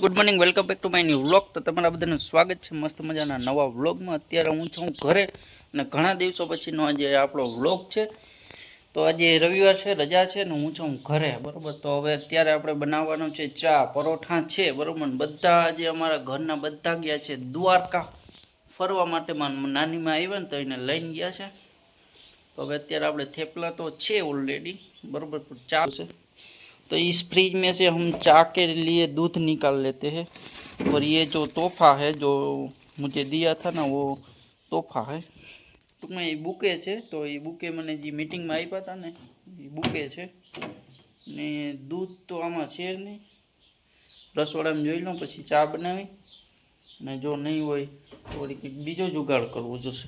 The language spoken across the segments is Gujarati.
Good morning welcome back to my new vlog તો તમારા બધાનું સ્વાગત છે. મસ્ત મજાના નવા વ્લોગમાં અત્યારે હું છું ઘરે અને ઘણા દિવસો પછીનો આજે આપણો વ્લોગ છે. તો આજે રવિવાર છે, રજા છે ને હું છું ઘરે. બરોબર? તો હવે અત્યારે આપણે બનાવવાનું છે ચા. પરોઠા છે, બરાબર? બધા આજે અમારા ઘરના બધા ગયા છે દ્વારકા. ફરવા માટે નાનીમાં આવ્યા ને તો એને લઈને ગયા છે. તો હવે અત્યારે આપણે થેપલા તો છે ઓલરેડી બરોબર? ચા છે. तो इस फ्रिज में से हम चाय के लिए दूध निकाल लेते हैं और ये जो तोहफा है जो मुझे दिया था ना वो तोहफा है ટૂંકમાં એ બુકે છે તો એ બુકે મને જે મિટિંગમાં આપ્યા હતા ને એ બુકે છે ને દૂધ તો આમાં છે નહીં રસોડામાં જોઈ લઉં પછી ચા બનાવી અને જો નહીં હોય તો વળી કંઈક બીજો જુગાડ કરવો જોશે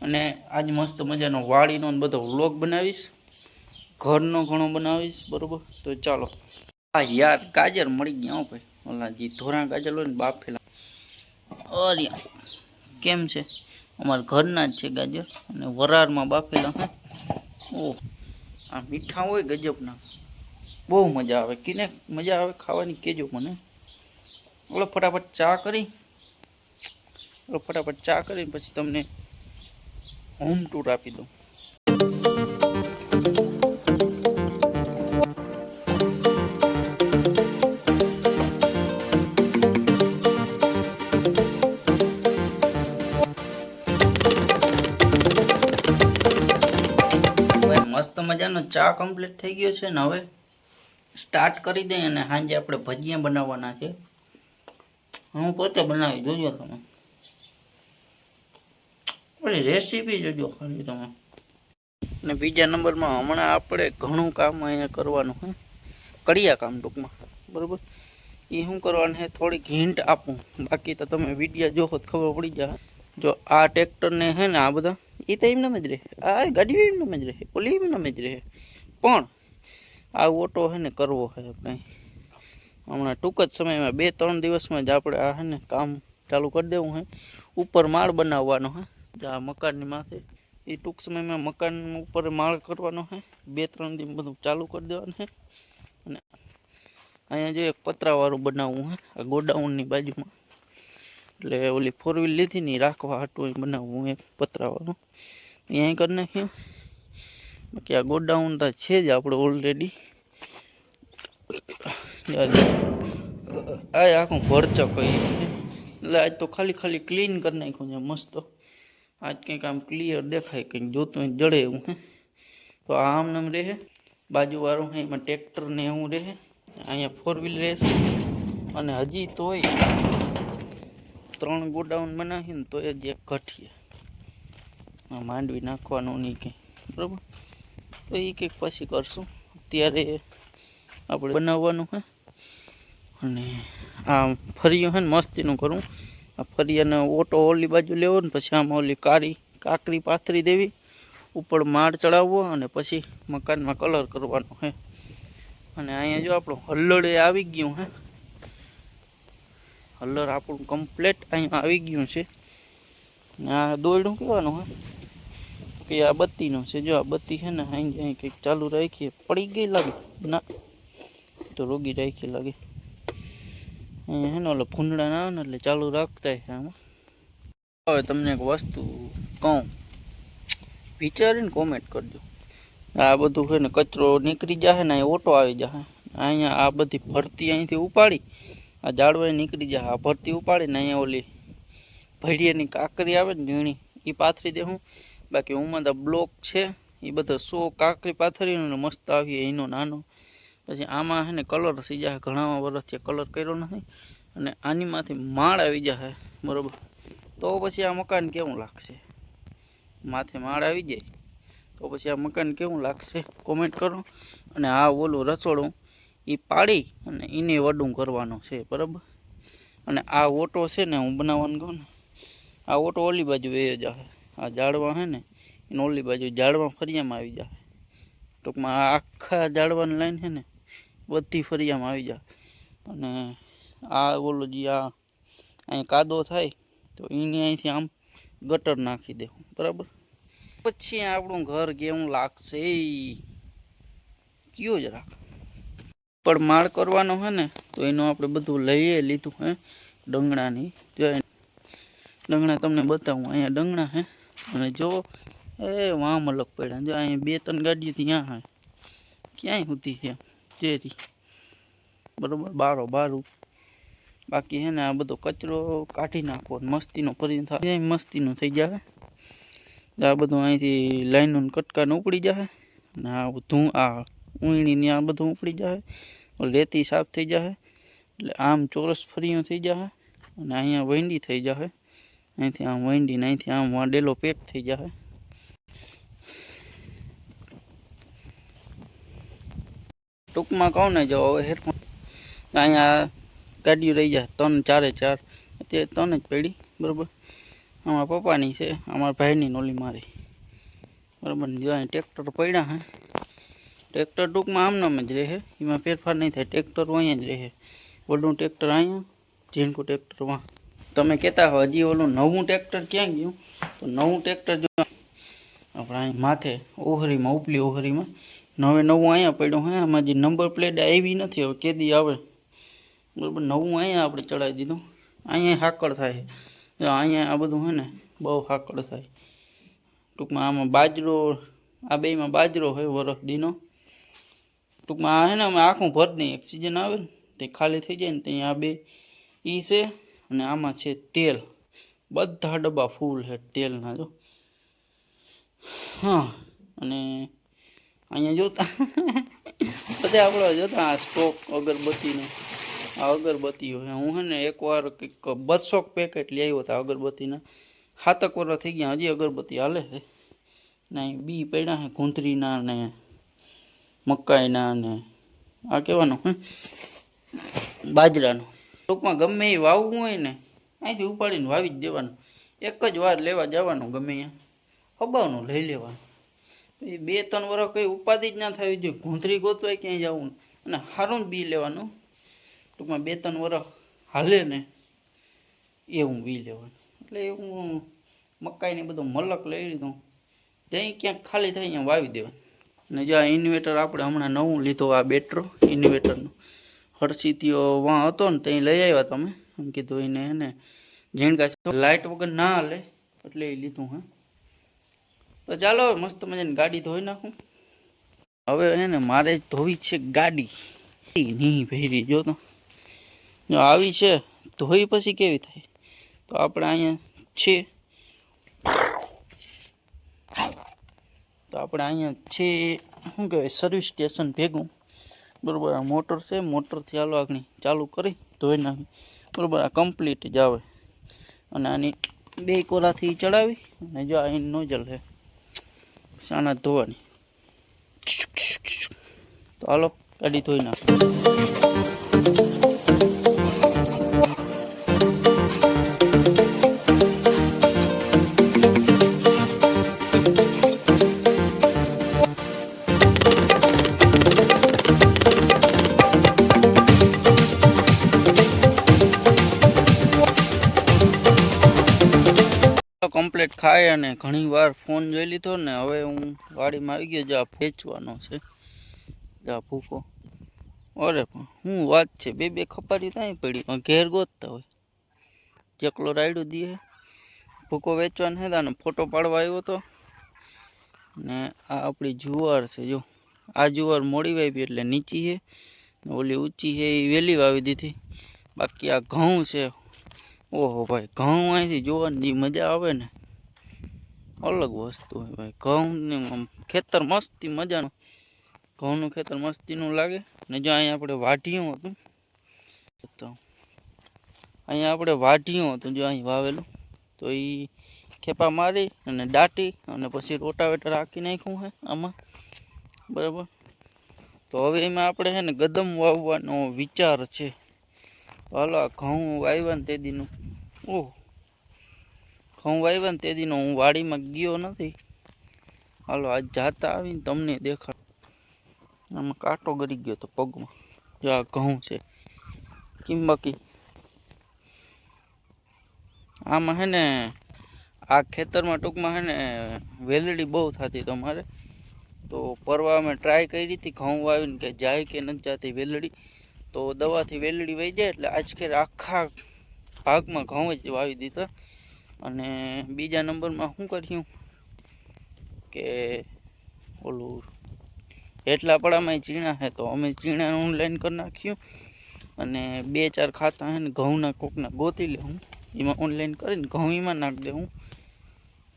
અને આજ મસ્ત મજાનો વાડીનો ને બધો વ્લોગ બનાવીશ ઘરનો ઘણો બનાવીશ, બરોબર? તો ચાલો. હા યાર ગાજર મળી ગયા ભાઈ. ઓલા જે ધોરા ગાજર હોય ને બાફેલા. અરે, કેમ છે? અમારા ઘરના જ છે ગાજર અને વરાળમાં બાફેલા. ઓહ, આ મીઠા હોય ગજબના. બહુ મજા આવે. કીને મજા આવે ખાવાની, કેજો મને. ઓલો ફટાફટ ચા કરી. ઓલો ફટાફટ ચા કરી પછી તમને હોમ ટૂર આપી દઉં. મજાનો ચા કમ્પ્લીટ થઈ ગયો છે ને હવે સ્ટાર્ટ કરી દઈએ અને સાંજે આપણે ભજીયા બનાવવાના છે. હું પોતે બનાવી, જોજો તમે. ઓલી રેસીપી જોજો ખાલી તમે. અને બીજા નંબરમાં હમણાં આપણે ઘણું કામ અહીંયા કરવાનું હોય કડિયા કામ ટૂંકમાં, બરોબર? એ શું કરવાનું છે થોડીક હિન્ટ આપું. બાકી તો તમે વિડીયા જોખો ખબર પડી જાય. જો આ ટ્રેક્ટરને હે ને આ બધા એ તો એમને જ રહે. આ ગાડીઓ એમને જ રહે. ઓલી એમને જ રહે. પણ આ ઓટો હે ને કરવો હે કંઈ. હમણાં ટૂંક જ સમયમાં બે ત્રણ દિવસમાં જ આપણે આ હે ને કામ ચાલુ કરી દેવું હે. ઉપર માળ બનાવવાનો હે. આ મકાનની માથે. એ ટૂંક સમયમાં મકાન ઉપર માળ કરવાનો હે. બે ત્રણ દિવસ બધું ચાલુ કરી દેવાનું હે. અને અહીંયા જો એક પતરાવાળું બનાવવું હે. આ ગોડાઉનની બાજુમાં. એટલે ઓલી ફોર વ્હીલ લીધી ને ઈ રાખવા હાટું અહીં બનાવવું એક પતરાવાળું અહીંયા કરી નાખ્યું. બાકી આ ગોડાઉન તો છે જ આપણે ઓલરેડી આ આખું ભરચક કહીએ એટલે આજ તો ખાલી ખાલી ક્લીન કરી નાખ્યું છે મસ્ત. આજ કંઈક આમ ક્લિયર દેખાય, કંઈક જોતું હોય જડે એવું હે. તો આ આમ નામ રહે. બાજુવાળું હે એમાં ટ્રેક્ટર ને એવું રહે. અહીંયા ફોર વ્હીલ રહેશે. અને હજી તોય ત્રણ ગોડાઉન બનાવીએ ને તો એ જ એક ઘટીએ માંડવી નાખવાનું નહીં કંઈ. બરાબર? તો એ કંઈક પછી કરશું. અત્યારે આપણે બનાવવાનું હે. અને આ ફરિયું હે ને મસ્તીનું કરું આ ફરિયાને ઓટો ઓલી બાજુ લેવો ને પછી આમાં ઓલી કાળી કાકરી પાથરી દેવી. ઉપર માળ ચડાવવો અને પછી મકાનમાં કલર કરવાનો હે. અને અહીંયા જો આપણું હલ્લડે આવી ગયું હે. હલર આપણું કમ્પ્લેટ અહીંયા આવી ગયું છે. ને આ દોરડું કહેવાનું હે કે આ બત્તીનું છે. જો આ બત્તી છે ને અહીં અહીં કંઈક ચાલુ રાખીએ. પડી ગઈ લાગે. ના, તો રોગી રાખી લાગે. અહીંયા હે ને ઓલો ફૂંદડા ના આવે ને એટલે ચાલુ રાખતા છે આમાં. હવે તમને એક વસ્તુ કહું. વિચારીને કોમેન્ટ કરજો. આ બધું છે ને કચરો નીકળી જશે ને અહીં ઓટો આવી જશે અહીંયા આ બધી ભરતી અહીંથી ઉપાડી આ ઝાડવાય નીકળી જાય આ ભરતી ઉપાડીને અહીંયા ઓલી ભેડિયાની કાકરી આવે ને ઝીણી એ પાથરી દેવું બાકી ઉમાં તો બ્લોક છે એ બધા સો કાકરી પાથરીને મસ્ત આવીએ એનો નાનો. પછી આમાં છે ને કલર થઈ જાય ઘણા વર્ષથી કલર કર્યો નથી. અને આનીમાંથી માળ આવી જાય બરાબર. તો પછી આ મકાન કેવું લાગશે? માથે માળ આવી જાય. તો પછી આ મકાન કેવું લાગશે? કોમેન્ટ કરો. અને આ ઓલું રસોડું એ પાડી અને એને વડું કરવાનું છે, બરાબર? અને આ ઓટો છે ને હું બનાવવાનું કહું ને, આ ઓટો ઓલી બાજુ એ જાય આ ઝાડવા છે ને, એને ઓલી બાજુ ઝાડવા ફરિયામાં આવી જાય ટૂંકમાં આ આખા ઝાડવાની લાઈન છે ને, બધી ફરિયામાં આવી જાય અને આ ઓલું જે આ અહીં કાદો થાય, તો એને અહીંથી આમ ગટર નાખી દેવું, બરાબર? પછી આપણું ઘર કેવું લાગશે કયો જરાક. ઉપર માળ કરવાનો હે ને, તો એનું આપણે બધું લઈએ લીધું, હે, ડંગણાની. ડંગણા તમને બતાવું, અહીંયા ડંગણા, હે. અને જો, એ વામ અલગ પડ્યા. જો અહીંયા બે ત્રણ ગાડીઓ ત્યાં હે. ક્યાંય સુધી છે? ચેરી બરોબર, બારો, બારું. બાકી હે ને આ બધો કચરો કાઢી નાખો ને મસ્તીનો ફરી થાય મસ્તીનો થઈ જાય આ બધું અહીંથી લાઈનો કટકાને ઉપડી જાય ને આ ધૂ આ ઊંણીની આ બધું ઉપડી જાય રેતી સાફ થઈ જાય એટલે આમ ચોરસ ફરીઓ થઈ જાય અને અહીંયા વંડી થઈ જાય અહીંથી આમ વંડી ને અહીંથી આમ વાંડેલો પેક થઈ જાય ટૂંકમાં કહું ને જો હવે હેરફોન અહીંયા ગાડીઓ રહી જાય ત્રણ ચારે ચાર. અત્યારે ત્રણ જ પડી, બરાબર? અમારા પપ્પાની છે, અમારા ભાઈની નોલી મારી. બરાબર જો અહીં ટ્રેક્ટર પડ્યા હે. ટ્રેક્ટર ટૂંકમાં આમનામ જ રહે. એમાં ફેરફાર નહીં થાય. ટ્રેક્ટર અહીંયા જ રહે. ઓલું ટ્રેક્ટર અહીંયા, ઝીણકું ટ્રેક્ટર વાં. તમે કહેતા હો, હજી ઓલું નવું ટ્રેક્ટર ક્યાં ગયું? તો નવું ટ્રેક્ટર જો આપણે અહીં માથે, ઓહરીમાં, ઉપલી ઓહરીમાં નવે નવું અહીંયા પડ્યું હે આમાં જે નંબર પ્લેટ આવી નથી. હવે કેદી આવે? બરાબર, નવું અહીંયા આપણે ચડાવી દીધું. અહીંયા હાકડ થાય. અહીંયા આ બધું હે ને, બહુ હાકડ થાય. ટૂંકમાં આમાં બાજરો, આ બેમાં બાજરો હોય વરસ દીનો ટૂંકમાં હે ને, અમે આખું ભર દઈએ. એક સિઝન આવે ને, તે ખાલી થઈ જાય ને, ત્યાં આ બે ઈ છે અને આમાં છે તેલ. બધા ડબ્બા ફૂલ છે તેલના, જો. હા, અને અહીંયા જોતા બધા આપણે જોતા આ સ્ટોક અગરબત્તીનો, આ અગરબત્તી હોય હું હે ને, એકવાર કંઈક બસો પેકેટ લઈ આવ્યો હતા અગરબત્તીના. સાતક વર્ષ થઈ ગયા, હજી અગરબત્તી હાલે છે. ને બી પડ્યા છે ગુંથરીના ને મકાઈના ને આ કહેવાનું, હે? બાજરાનું. ટૂંકમાં ગમે એ વાવવું હોય ને, અહીંથી ઉપાડીને વાવી જ દેવાનું. એક જ વાર લેવા જવાનું ગમે ત્યાં અબાવનું લઈ લેવાનું. એ બે ત્રણ વર્ષ કંઈ ઉપાધિ જ ના થવી જોઈએ ઘૂંધરી ગોતવાય ક્યાંય જવું અને સારું જ બી લેવાનું. ટૂંકમાં બે ત્રણ વર્ષ હાલે ને, એવું બી લેવાનું. એટલે હું મકાઈને બધું મલક લઈ લીધું. ત્યાં ક્યાંક ખાલી થાય ત્યાં વાવી દેવાનું. ને જો આ ઇન્વેટર આપણે હમણાં નવું લીધો, આ બેટરો ઇન્વેટરનો હર્ષિતીઓ વાં હતો ને ત્યાં લઈ આવ્યા તમે. એમ કીધું એને એને ઝીણકા લાઇટ વગર ના હાલે, એટલે એ લીધું હા. તો ચાલો મસ્ત મજાની ગાડી ધોઈ નાખું. હવે હે ને મારે ધોવી છે ગાડી. નહીં ભેરી, જો તો. જો આવી છે, ધોઈ પછી કેવી થાય? તો આપણે અહીંયા છે આપણે અહીંયા છે, શું કહેવાય સર્વિસ સ્ટેશન ભેગું. બરાબર, આ મોટર છે મોટરથી ચાલો આગળ ચાલુ કરી ધોઈ નાખી. બરાબર, આ કમ્પ્લીટ જ આવે. અને આની બે કોરાથી ચડાવી, અને જો અહીં નોજલ છે સાના ધોવાની. તો હાલો, ગાડી ધોઈ નાખ. કમ્પ્લીટ ખાય અને ઘણી વાર ફોન જોઈ લીધો ને હવે હું વાડીમાં આવી ગયો જા વેચવાનો છે. જા ભૂકો. અરે પણ શું વાત છે? બે બે ખપારી ત્યાં પડી. પણ ઘેર ગોતતા હોય. ચકલો રાયડું દીએ ભૂકો વેચવાનો છે અને ફોટો પાડવા આવ્યો હતો ને આ આપણી જુવાર છે જો. આ જુવાર મોડી વાવી એટલે નીચી છે. ઓલી ઊંચી છે એ વહેલી વાવી દીધી. બાકી આ ઘઉં છે. ઓહો ભાઈ, ઘઉં અહીંથી જોવાની મજા આવે ને. અલગ વસ્તુ હોય ભાઈ, ઘઉંની ખેતર મસ્તી મજાનું. ઘઉંનું ખેતર મસ્તીનું લાગે. ને જો અહીંયા આપણે વાઢિયું હતું અહીંયા આપણે વાઢિયું હતું જો અહીં વાવેલું. તો એ ખેપા મારી અને દાટી અને પછી રોટાવેટર રાખી નાખ્યું છે આમાં. બરાબર? તો હવે એમાં આપણે છે ને ગદમ વાવવાનો વિચાર છે. હાલો ઘઉં વાવ્યા ને તે દીનું. ઓહ. ઘઉં વાવ્યા ને દીનો હું વાડીમાં ગયો નથી. હાલો, આજ જાતા આવીને તમને દેખાડ. આમાં કાંટો ગરી ગયો તો પગમાં. જો આ ઘઉં છે. કેમ આમાં હે ને, આ ખેતરમાં ટૂંકમાં હે ને, વેલડી બહુ થતી તમારે. તો પરવા અમે ટ્રાય કરી હતી, ઘઉં વાવીને કે જાય કે નથી જાતી વેલડી. તો દવાથી વેલડી વહી જાય એટલે આજ ખેર આખા ભાગમાં ઘઉં જ વાવી દીધા. અને બીજા નંબરમાં શું કર્યું કે ઓલું એટલા પડામાં ચીણા છે, તો અમે ચીણા ઓનલાઈન કરી નાખ્યું. અને બે ચાર ખાતા હે ને ઘઉંના કોકના ગોતી લેવું એમાં ઓનલાઈન કરીને ઘઉં એમાં નાખી દેવું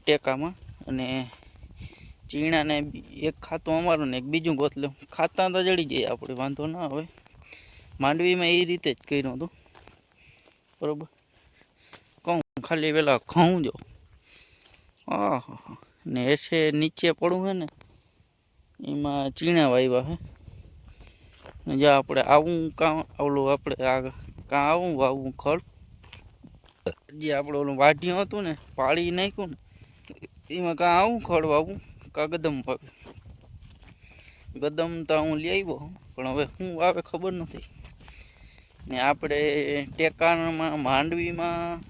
ટેકામાં. અને ચીણાને એક ખાતું અમારું ને એક બીજું ગોત લેવું ખાતા તો જડી જાય આપણે વાંધો ના આવે. માંડવીમાં એ રીતે જ કર્યું હતું. બરોબર? ખાલી પેલા ખાઉં જો ને એસે નીચે પડું હે ને, એમાં ચીણા વાવ્યા હે. જ્યાં આપણે આવું કાં, ઓલું આપણે આ કાં આવું વાવવું ખડ જે આપણે ઓલું વાઢ્યું હતું ને, પાળી નાખ્યું ને, એમાં કાં આવું ખડ વાવું, કાં ગદમ વાવે. ગદમ તો હું લઈ આવ્યો, પણ હવે શું વાવે ખબર નથી. ને આપણે ટેકાણમાં, માંડવીમાં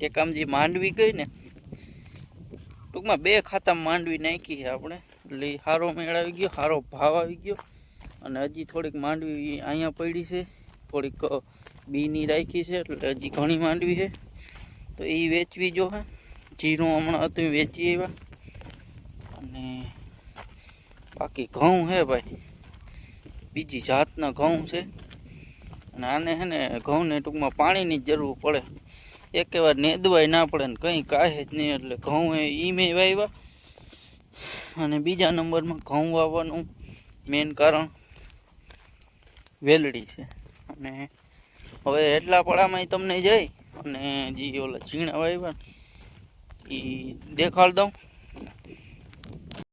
ટેકામાં જે માંડવી ગઈ ને, ટૂંકમાં બે ખાતા માંડવી નાખી છે આપણે. એટલે સારો મેળ આવી ગયો સારો ભાવ આવી ગયો. અને હજી થોડીક માંડવી અહીંયા પડી છે. થોડીક બીની રાખી છે, એટલે હજી ઘણી માંડવી છે. તો એ વેચવી જો હે. જીરું હમણાં હતું વેચી આવ્યા. અને બાકી ઘઉં છે ભાઈ. બીજી જાતના ઘઉં છે. અને આને છે ને ઘઉંને ટૂંકમાં પાણીની જ જરૂર પડે. એક વાર નેદવાય ના પડે ને કંઈ કાંઈ જ નહીં એટલે ઘઉં એ ઈમે વાવ્યા અને બીજા નંબરમાં ઘઉં વાવવાનું મેન કારણ વેલડી છે. અને હવે એટલા પડામાં તમને જઈ અને જે ઓલા ઝીણા વાવ્યા એ દેખાડ દઉં.